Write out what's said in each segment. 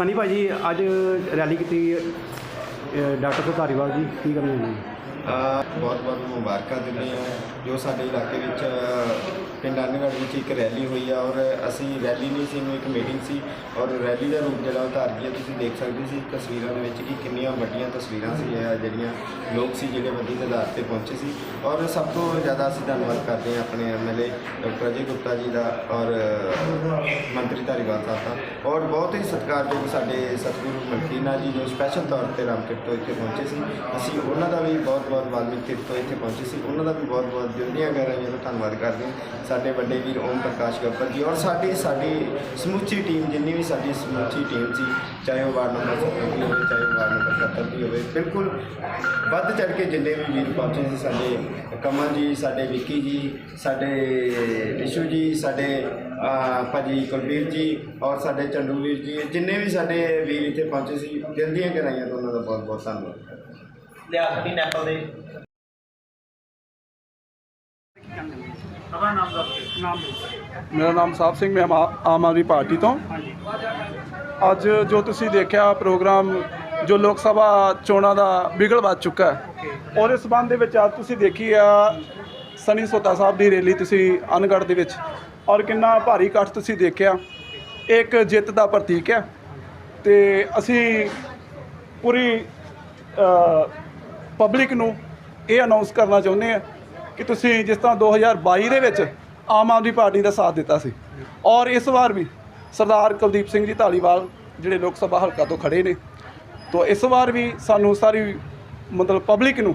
ਸਨੀ ਭਾਜੀ ਅੱਜ ਰੈਲੀ ਕੀਤੀ ਡਾਕਟਰ ਸਾਹਿਬ ਧਾਰੀਵਾਲ ਜੀ ਕੀ ਕਰਨੀ ਹੈ? ਬਹੁਤ ਬਹੁਤ ਮੁਬਾਰਕਾਂ ਦਿੰਦੇ ਹਾਂ। ਜੋ ਸਾਡੇ ਇਲਾਕੇ ਵਿੱਚ ਪਿੰਡ ਅਨਗੜ੍ਹ ਵਿੱਚ ਇੱਕ ਰੈਲੀ ਹੋਈ ਆ ਔਰ ਅਸੀਂ ਰੈਲੀ ਨਹੀਂ ਸੀ ਨੂੰ ਇੱਕ ਮੀਟਿੰਗ ਸੀ ਔਰ ਰੈਲੀ ਦਾ ਰੂਪ ਜਿਹੜਾ ਉਹ ਧਾਰ ਗਿਆ ਤੁਸੀਂ ਦੇਖ ਸਕਦੇ ਸੀ, ਤਸਵੀਰਾਂ ਦੇ ਵਿੱਚ ਕਿ ਕਿੰਨੀਆਂ ਵੱਡੀਆਂ ਤਸਵੀਰਾਂ ਸੀ ਇਹ, ਜਿਹੜੀਆਂ ਲੋਕ ਸੀ ਜਿਹੜੇ ਵੱਡੀ ਤਾਦਾਦ ਤੇ ਪਹੁੰਚੇ ਸੀ। ਔਰ ਸਭ ਤੋਂ ਜ਼ਿਆਦਾ ਅਸੀਂ ਧੰਨਵਾਦ ਕਰਦੇ ਹਾਂ ਆਪਣੇ ਐਮਐਲਏ ਡਾਕਟਰ ਅਜੇ ਗੁਪਤਾ ਜੀ ਦਾ ਔਰ ਮੰਤਰੀ ਧਾਰੀਵਾਲ ਸਾਹਿਬ ਦਾ। ਔਰ ਬਹੁਤ ਹੀ ਸਤਿਕਾਰਯੋਗ ਸਾਡੇ ਸਤਿਗੁਰੂ ਮਲਕੀਨਾ ਜੀ ਜੋ ਸਪੈਸ਼ਲ ਤੌਰ ਤੇ ਰਾਮਕਿਰ ਤੋਂ ਇੱਥੇ ਪਹੁੰਚੇ ਸੀ, ਅਸੀਂ ਉਹਨਾਂ ਦਾ ਵੀ ਬਹੁਤ ਬਹੁਤ ਵਾਲਮੀਕ ਕਿਰਤ ਤੋਂ ਇੱਥੇ ਪਹੁੰਚੇ ਸੀ। ਉਹਨਾਂ ਦਾ ਵੀ ਬਹੁਤ ਬਹੁਤ ਦਿਲ ਦੀਆਂ ਗਹਿਰਾਈਆਂ ਤੋਂ ਧੰਨਵਾਦ ਕਰਦੇ ਹਾਂ। ਸਾਡੇ ਵੱਡੇ ਵੀਰ ਓਮ ਪ੍ਰਕਾਸ਼ ਗੱਪਰ ਜੀ ਔਰ ਸਾਡੀ ਸਾਡੀ ਸਮੁੱਚੀ ਟੀਮ ਜਿੰਨੀ ਵੀ ਸਾਡੀ ਸਮੁੱਚੀ ਟੀਮ ਸੀ ਚਾਹੇ ਉਹ ਵਾਰਡ ਨੰਬਰ 70 ਦੀ ਹੋਵੇ ਚਾਹੇ ਉਹ ਵਾਰਡ ਨੰਬਰ 70 ਦੀ ਹੋਵੇ ਬਿਲਕੁਲ ਵੱਧ ਚੜ ਕੇ ਜਿੰਨੇ ਵੀ ਵੀਰ ਪਹੁੰਚੇ ਸੀ ਸਾਡੇ ਕਮਲ ਜੀ ਸਾਡੇ ਵਿੱਕੀ ਜੀ ਸਾਡੇ ਰਿਸ਼ੂ ਜੀ ਸਾਡੇ ਅਹ, ਭਾਜੀ ਕੁਲਬੀਰ ਜੀ ਔਰ ਸਾਡੇ ਚੰਡੂ ਵੀਰ ਜੀ ਜਿੰਨੇ ਵੀ ਸਾਡੇ ਵੀਰ ਇੱਥੇ ਪਹੁੰਚੇ ਸੀ ਦਿਲ ਦੀਆਂ ਗਹਿਰਾਈਆਂ ਤੋਂ ਉਹਨਾਂ ਦਾ ਬਹੁਤ ਬਹੁਤ ਧੰਨਵਾਦ। ਲਿਆ ਸਾਡੀ ਨੈਪਲ ਦੇ ਆਪਣਾ ਨਾਮ ਦੱਸ ਨਾਮ ਮੇਰਾ ਨਾਮ ਸਾਹਿਬ ਸਿੰਘ ਮੈਂ ਆਮ- ਆਮ ਆਦਮੀ ਪਾਰਟੀ ਤੋਂ। ਅੱਜ ਜੋ ਤੁਸੀਂ ਦੇਖਿਆ ਪ੍ਰੋਗਰਾਮ ਜੋ ਲੋਕ ਸਭਾ ਚੋਣਾਂ ਦਾ ਬਿਗਲ ਵੱਜ ਚੁੱਕਾ ਹੈ ਉਹਦੇ ਸਬੰਧ ਦੇ ਵਿੱਚ ਅੱਜ ਤੁਸੀਂ ਦੇਖੀ ਆ ਸਨੀ ਸੋਤਾ ਸਾਹਿਬ ਦੀ ਰੈਲੀ ਤੁਸੀਂ ਅਨਗੜ੍ਹ ਦੇ ਵਿੱਚ ਔਰ ਕਿੰਨਾ ਭਾਰੀ ਇਕੱਠ ਤੁਸੀਂ ਦੇਖਿਆ। ਇੱਕ ਜਿੱਤ ਦਾ ਪ੍ਰਤੀਕ ਹੈ ਤੇ ਅਸੀਂ ਪੂਰੀ ਪਬਲਿਕ ਨੂੰ ਇਹ ਅਨਾਉਂਸ ਕਰਨਾ ਚਾਹੁੰਦੇ ਆ ਕਿ ਤੁਸੀਂ ਜਿਸ ਤਰ੍ਹਾਂ 2022 ਦੇ ਵਿੱਚ ਆਮ ਆਦਮੀ ਪਾਰਟੀ ਦਾ ਸਾਥ ਦਿੱਤਾ ਸੀ। ਔਰ ਇਸ ਵਾਰ ਵੀ ਸਰਦਾਰ ਕੁਲਦੀਪ ਸਿੰਘ ਜੀ ਢਾਲੀਵਾਲ ਜਿਹੜੇ ਲੋਕ ਸਭਾ ਹਲਕਾ ਤੋਂ ਖੜੇ ਨੇ। ਤੋਂ ਇਸ ਵਾਰ ਵੀ ਸਾਨੂੰ ਸਾਰੀ ਮਤਲਬ ਪਬਲਿਕ ਨੂੰ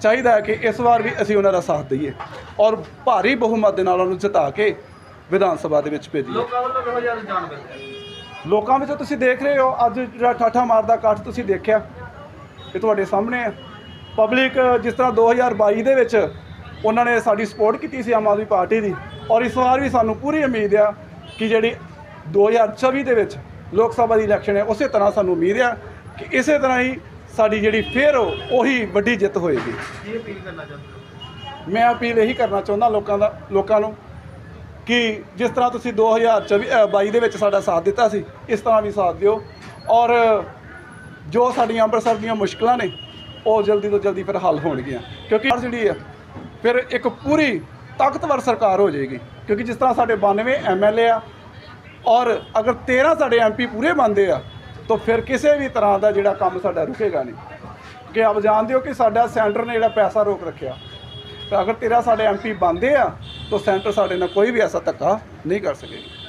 ਚਾਹੀਦਾ ਹੈ ਕਿ ਇਸ ਵਾਰ ਵੀ ਅਸੀਂ ਉਹਨਾਂ ਦਾ ਸਾਥ ਦਈਏ ਔਰ ਭਾਰੀ ਬਹੁਮਤ ਦੇ ਨਾਲ ਉਹਨੂੰ ਜਿਤਾ ਕੇ ਵਿਧਾਨ ਸਭਾ ਦੇ ਵਿੱਚ ਭੇਜੀਏ। ਲੋਕਾਂ ਵੱਲੋਂ ਕਿਹੋ ਜਿਹਾ ਰੁਝਾਨ ਮਿਲ ਰਿਹਾ ਲੋਕਾਂ ਵਿੱਚ ਤੁਸੀਂ ਦੇਖ ਰਹੇ ਹੋ ਅੱਜ ਜਿਹੜਾ ਠਾਠਾ ਮਾਰਦਾ ਇਕੱਠ ਤੁਸੀਂ ਦੇਖਿਆ ਇਹ ਤੁਹਾਡੇ ਸਾਹਮਣੇ ਹੈ। ਪਬਲਿਕ ਜਿਸ ਤਰ੍ਹਾਂ 2022 ਦੇ ਵਿੱਚ ਉਹਨਾਂ ਨੇ ਸਾਡੀ ਸਪੋਰਟ ਕੀਤੀ ਸੀ ਆਮ ਆਦਮੀ ਪਾਰਟੀ ਦੀ ਔਰ ਇਸ ਵਾਰ ਵੀ ਸਾਨੂੰ ਪੂਰੀ ਉਮੀਦ ਆ ਕਿ ਜਿਹੜੀ 2024 ਦੇ ਵਿੱਚ ਲੋਕ ਸਭਾ ਦੀ ਇਲੈਕਸ਼ਨ ਹੈ ਉਸੇ ਤਰ੍ਹਾਂ ਸਾਨੂੰ ਉਮੀਦ ਆ ਕਿ ਇਸੇ ਤਰ੍ਹਾਂ ਹੀ ਸਾਡੀ ਜਿਹੜੀ ਫੇਰ ਉਹੀ ਵੱਡੀ ਜਿੱਤ ਹੋਏਗੀ। ਕੀ ਅਪੀਲ ਕਰਨਾ ਚਾਹੁੰਦੇ ਹੋ? ਮੈਂ ਅਪੀਲ ਇਹੀ ਕਰਨਾ ਚਾਹੁੰਦਾ ਲੋਕਾਂ ਦਾ ਲੋਕਾਂ ਨੂੰ ਕਿ ਜਿਸ ਤਰ੍ਹਾਂ ਤੁਸੀਂ 2024 ਅ, 22 ਦੇ ਵਿੱਚ ਸਾਡਾ ਸਾਥ ਦਿੱਤਾ ਸੀ ਇਸ ਤਰ੍ਹਾਂ ਵੀ ਸਾਥ ਦਿਓ। ਔਰ ਜੋ ਸਾਡੀਆਂ ਅੰਮ੍ਰਿਤਸਰ ਦੀਆਂ ਮੁਸ਼ਕਲਾਂ ਨੇ ਉਹ ਜਲਦੀ ਤੋਂ ਜਲਦੀ ਫਿਰ ਹੱਲ ਹੋਣਗੀਆਂ। ਕਿਉਂਕਿ ਜਿਹੜੀ ਆ ਫਿਰ ਇੱਕ ਪੂਰੀ ਤਾਕਤਵਰ ਸਰਕਾਰ ਹੋ ਜਾਏਗੀ। ਕਿਉਂਕਿ ਜਿਸ ਤਰ੍ਹਾਂ ਸਾਡੇ 92 ਐਮਐਲਏ ਆ, ਔਰ ਅਗਰ 13 ਸਾਡੇ ਐਮਪੀ ਪੂਰੇ ਬਣਦੇ ਆ, ਤਾਂ ਫਿਰ ਕਿਸੇ ਵੀ ਤਰ੍ਹਾਂ ਦਾ ਜਿਹੜਾ ਕੰਮ ਸਾਡਾ ਰੁਕੇਗਾ ਨਹੀਂ। ਕਿ ਆਪ ਜਾਣਦੇ ਹੋ ਕਿ ਸਾਡਾ ਸੈਂਟਰ ਨੇ ਜਿਹੜਾ ਪੈਸਾ ਰੋਕ ਰੱਖਿਆ। ਤੇ ਅਗਰ ਤੇਰਾ ਸਾਡੇ ਐਮਪੀ ਬਣਦੇ ਆ, ਤਾਂ ਸੈਂਟਰ ਸਾਡੇ ਨਾਲ ਕੋਈ ਵੀ ਐਸਾ ਧੱਕਾ ਨਹੀਂ ਕਰ ਸਕੇਗਾ।